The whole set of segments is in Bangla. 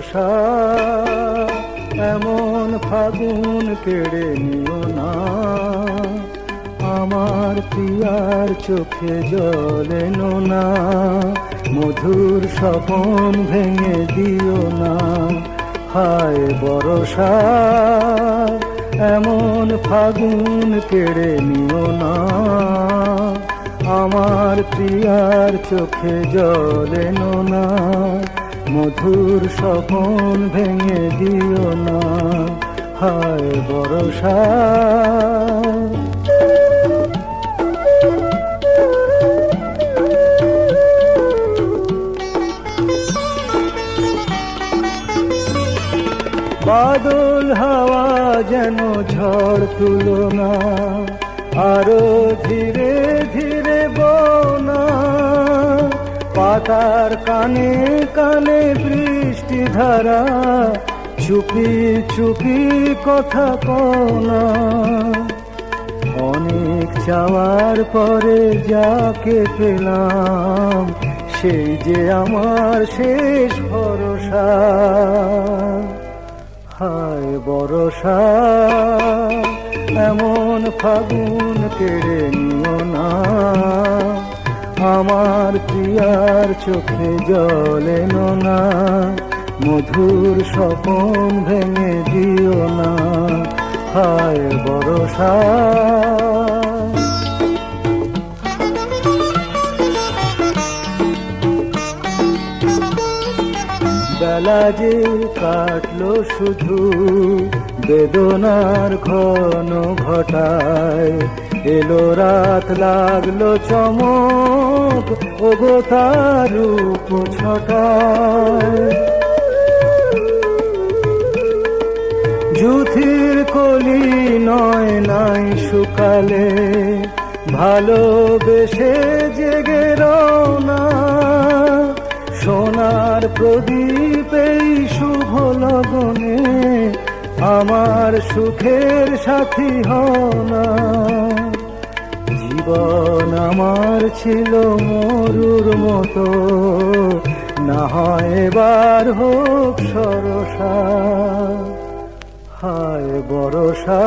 বরষা এমন ফাগুন কেড়ে নিও না। আমার পিয়ার চোখে জলে না, মধুর স্বপন ভেঙে দিও না। হায় বরষা, এমন ফাগুন কেড়ে নিও না। আমার প্রিয়ার চোখে জলে না মধুর স্বপন ভেঙে দিও না। হায় বরষা। বাদল হাওয়া যেন ঝড় তুলো না। আরও পাতার কানে কানে বৃষ্টি ধারা, চুপি চুপি কথা কোনা। অনেক চাওয়ার পরে যাকে পেলাম, সেই যে আমার শেষ ভরসা। হায় বরসা এমন ফাগুন কেড়ে নিও না। আমার প্রিয়ার চোখে জলে না মধুর স্বপন ভেঙে দিও না। হায় বরষা বেলা যে কাটলো শুধু বেদনার ঘন ঘটায়। এলো রাত, লাগল চমক, ওগো তার রূপ ছটায়। কলি নয়, নাই শুকালে, ভালোবেসে জেগে রওনা প্রদীপেই শুভ লগনে আমার সুখের সাথী হনা জীবন আমার ছিল মরুর মতো, না হয় এবার হোক সরসা। হায় বরষা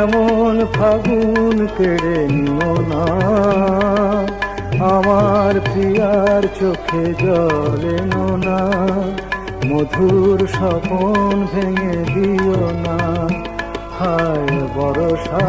এমন ফাগুন কেড়ে নিও না। আমার প্রিয়ার চোখে জলে না মধুর স্বপন ভেঙে দিও না হায় বরষা